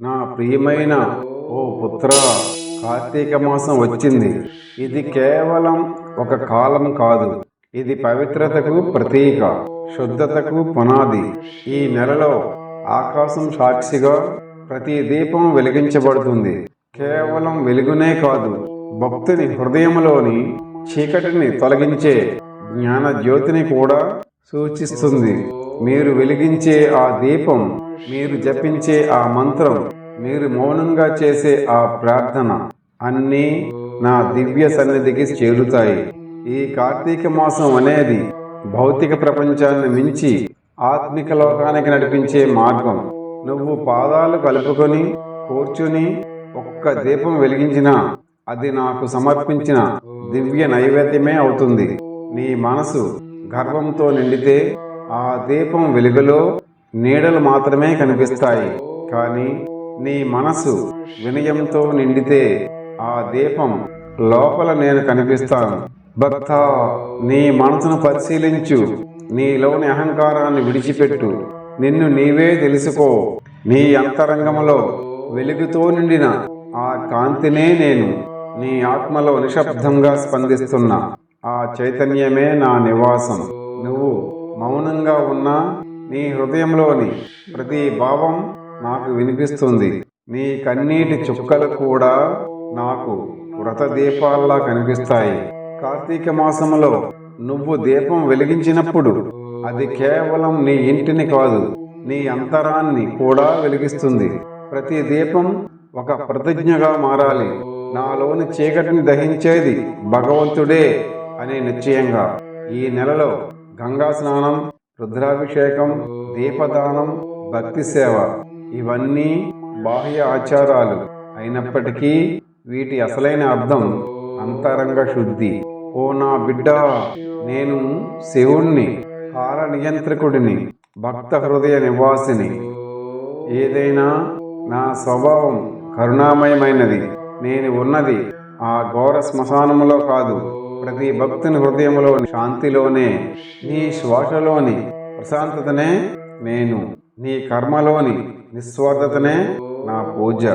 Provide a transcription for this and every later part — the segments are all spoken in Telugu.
నా ప్రియమైన ఓ పుత్ర కార్తీక మాసం వచ్చింది. ఇది కేవలం ఒక కాలం కాదు. ఇది పవిత్రతకు ప్రతీక శుద్ధతకు పునాది. ఈ నెలలో ఆకాశం సాక్షిగా ప్రతి దీపం వెలిగించబడుతుంది. కేవలం వెలుగునే కాదు భక్తుని హృదయంలోని చీకటిని తొలగించే జ్ఞాన జ్యోతిని కూడా సూచిస్తుంది. మీరు వెలిగించే ఆ దీపం మీరు జపించే ఆ మంత్రం మీరు మౌనంగా చేసే ఆ ప్రార్థన అన్నీ నా దివ్య సన్నిధికి చేరుతాయి. ఈ కార్తీక మాసం అనేది భౌతిక ప్రపంచాన్ని మించి ఆత్మిక లోకానికి నడిపించే మార్గం. నువ్వు పాదాలు కలుపుకొని కూర్చుని ఒక్క దీపం వెలిగించినా అది నాకు సమర్పించిన దివ్య నైవేద్యమే అవుతుంది. నీ మనసు గర్వంతో నిండితే ఆ దీపం వెలుగులో నీడలు మాత్రమే కనిపిస్తాయి. కానీ నీ మనసు వినయంతో నిండితే ఆ దీపం లోపల నేను కనిపిస్తాను. భక్త నీ మనసును పరిశీలించు. నీలోని అహంకారాన్ని విడిచిపెట్టు. నిన్ను నీవే తెలుసుకో. నీ అంతరంగంలో వెలుగుతో నిండిన ఆ కాంతినే నేను నీ ఆత్మలో నిశ్శబ్దంగా స్పందిస్తున్నా. ఆ చైతన్యమే నా నివాసం. నువ్వు మౌనంగా ఉన్నా నీ హృదయంలోని ప్రతి భావం నాకు వినిపిస్తుంది. నీ కన్నీటి చుక్కలు కూడా నాకు వ్రత దీపాల్లా కనిపిస్తాయి. కార్తీక మాసంలో నువ్వు దీపం వెలిగించినప్పుడు అది కేవలం నీ ఇంటిని కాదు నీ అంతరాన్ని కూడా వెలిగిస్తుంది. ప్రతి దీపం ఒక ప్రతిజ్ఞగా మారాలి. నాలోని చీకటిని దహించేది భగవంతుడే అనే నిశ్చయంగా ఈ నెలలో గంగా స్నానం రుద్రాభిషేకం దీపదానం భక్తి సేవ ఇవన్నీ బాహ్య ఆచారాలు. అయినప్పటికీ వీటి అసలైన అర్థం అంతరంగ శుద్ధి. ఓ నా బిడ్డ నేను శివుణ్ణి కాల నియంత్రకుడిని భక్త హృదయ నివాసిని. ఏదైనా నా స్వభావం కరుణామయమైనది. నేను ఉన్నది ఆ ఘోర శ్మశానములో కాదు. ప్రతి భక్తుని హృదయంలో శాంతిలోనే నీ శ్వాసలోని ప్రశాంతతనే నేను. నీ కర్మలోని నిస్వార్థతనే నా పూజ.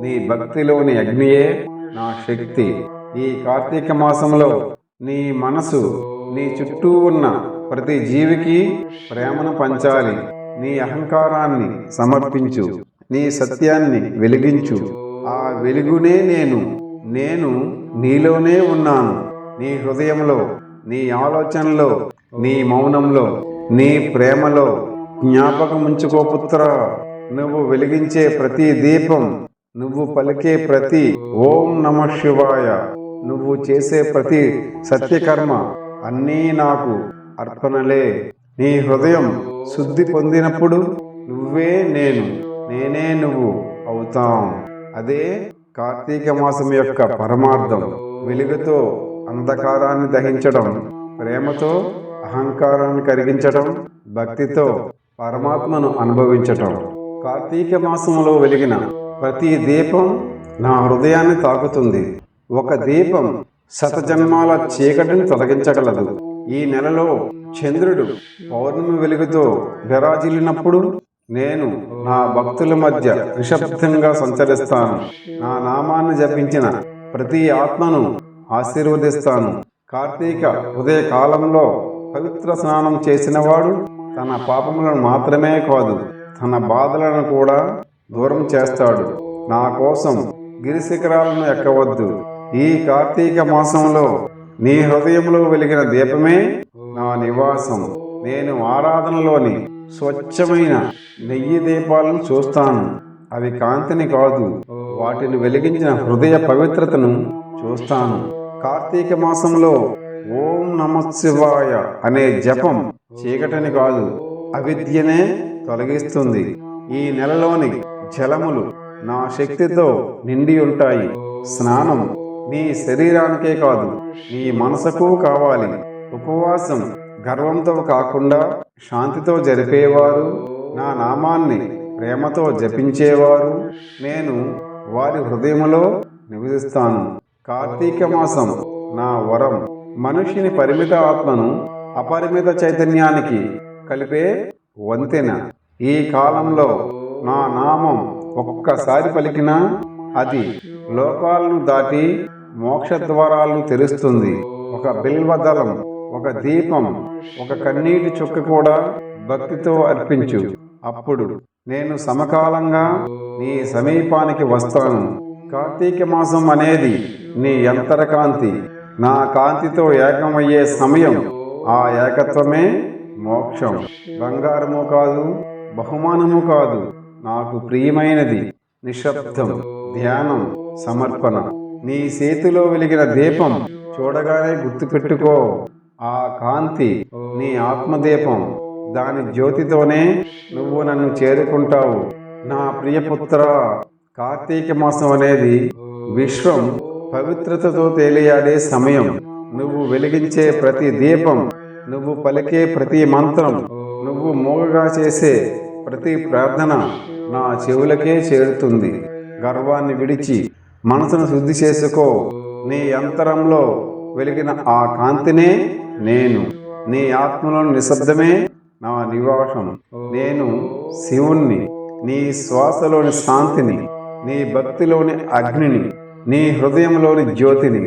నీ భక్తిలోని అగ్నియే నా శక్తి. ఈ కార్తీక మాసంలో నీ మనసు నీ చుట్టూ ఉన్న ప్రతి జీవికి ప్రేమను పంచాలి. నీ అహంకారాన్ని సమర్పించు. నీ సత్యాన్ని వెలిగించు. ఆ వెలుగునే నేను. నేను నీలోనే ఉన్నాను. నీ హృదయంలో నీ ఆలోచనలో నీ మౌనంలో నీ ప్రేమలో జ్ఞాపకముంచుకో పుత్ర. నువ్వు వెలిగించే ప్రతి దీపం నువ్వు పలికే ప్రతి ఓం నమ శివాయ. నువ్వు చేసే ప్రతి సత్యకర్మ అన్నీ నాకు అర్పణలే. నీ హృదయం శుద్ధి పొందినప్పుడు నువ్వే నేను నేనే నువ్వు అవుతాం. అదే కార్తీక మాసం యొక్క పరమార్థం. వెలుగుతో అంధకారాన్ని దహించడం ప్రేమతో అహంకారాన్ని కరిగించటం భక్తితో పరమాత్మను అనుభవించటం. కార్తీక మాసంలో వెలిగిన ప్రతి దీపం నా హృదయాన్ని తాకుతుంది. ఒక దీపం శతజన్మాల చీకటిని తొలగించగలదు. ఈ నెలలో చంద్రుడు పౌర్ణమి వెలుగుతో విరాజిల్లినప్పుడు నేను నా భక్తుల మధ్య నిశ్శబ్దంగా సంచరిస్తాను. నా నామాన్ని జపించిన ప్రతి ఆత్మను ఆశీర్వదిస్తాను. కార్తీక ఉదయ కాలంలో పవిత్ర స్నానం చేసినవాడు తన పాపములను మాత్రమే కాదు తన బాధలను కూడా దూరం చేస్తాడు. నా కోసం గిరిశిఖరాలను ఎక్కవద్దు. ఈ కార్తీక మాసంలో నీ హృదయంలో వెలిగిన దీపమే నా నివాసం. నేను ఆరాధనలోని స్వచ్ఛమైన నెయ్యి దీపాలను చూస్తాను. అవి కాంతిని కాదు వాటిని వెలిగించిన హృదయ పవిత్రతను చూస్తాను. కార్తీక మాసంలో ఓం నమశివాయ అనే జపం చీకటిని కాదు అవిద్యనే తొలగిస్తుంది ఈ నెలలోని జలములు నా శక్తితో నిండి ఉంటాయి. స్నానం నీ శరీరానికే కాదు నీ మనసుకు కావాలి. ఉపవాసం గర్వంతో కాకుండా శాంతితో జరిపేవారు నా నామాన్ని ప్రేమతో జపించేవారు నేను వారి హృదయములో నివసిస్తాను. కార్తీక మాసం నా వరం. మనిషిని పరిమిత ఆత్మను అపరిమిత చైతన్యానికి కలిపే వంతెన. ఈ కాలంలో నా నామం ఒక్కసారి పలికినా అది లోకాలను దాటి మోక్ష ద్వారాలను తెరుస్తుంది. ఒక బిల్వదళం ఒక దీపం ఒక కన్నీటి చుక్క కూడా భక్తితో అర్పించు. అప్పుడు నేను సమకాలంగా నీ సమీపానికి వస్తాను. కార్తీక మాసం అనేది నీ అంతరకాంతి నా కాంతితో ఏకమయ్యే సమయం ఆ ఏకత్వమే మోక్షం. బంగారము కాదు బహుమానము కాదు నాకు ప్రియమైనది నిశ్శబ్దం ధ్యానం సమర్పణ. నీ చేతిలో వెలిగిన దీపం చూడగానే గుర్తుపెట్టుకో. ఆ కాంతి నీ ఆత్మదీపం. దాని జ్యోతితోనే నువ్వు నన్ను చేరుకుంటావు. నా ప్రియపుత్ర కార్తీక మాసం అనేది విశ్వం పవిత్రతతో తేలియాడే సమయం. నువ్వు వెలిగించే ప్రతి దీపం నువ్వు పలికే ప్రతి మంత్రం నువ్వు మూగగా చేసే ప్రతి ప్రార్థన నా చెవులకే చేరుతుంది. గర్వాన్ని విడిచి మనసును శుద్ధి చేసుకో. నీ అంతరంలో వెలిగిన ఆ కాంతినే నేను. నీ ఆత్మలోని నిశ్శబ్దమే నా నివాసం. నేను శివుణ్ణి నీ శ్వాసలోని శాంతిని నీ భక్తిలోని అగ్నిని నీ హృదయంలోని జ్యోతిని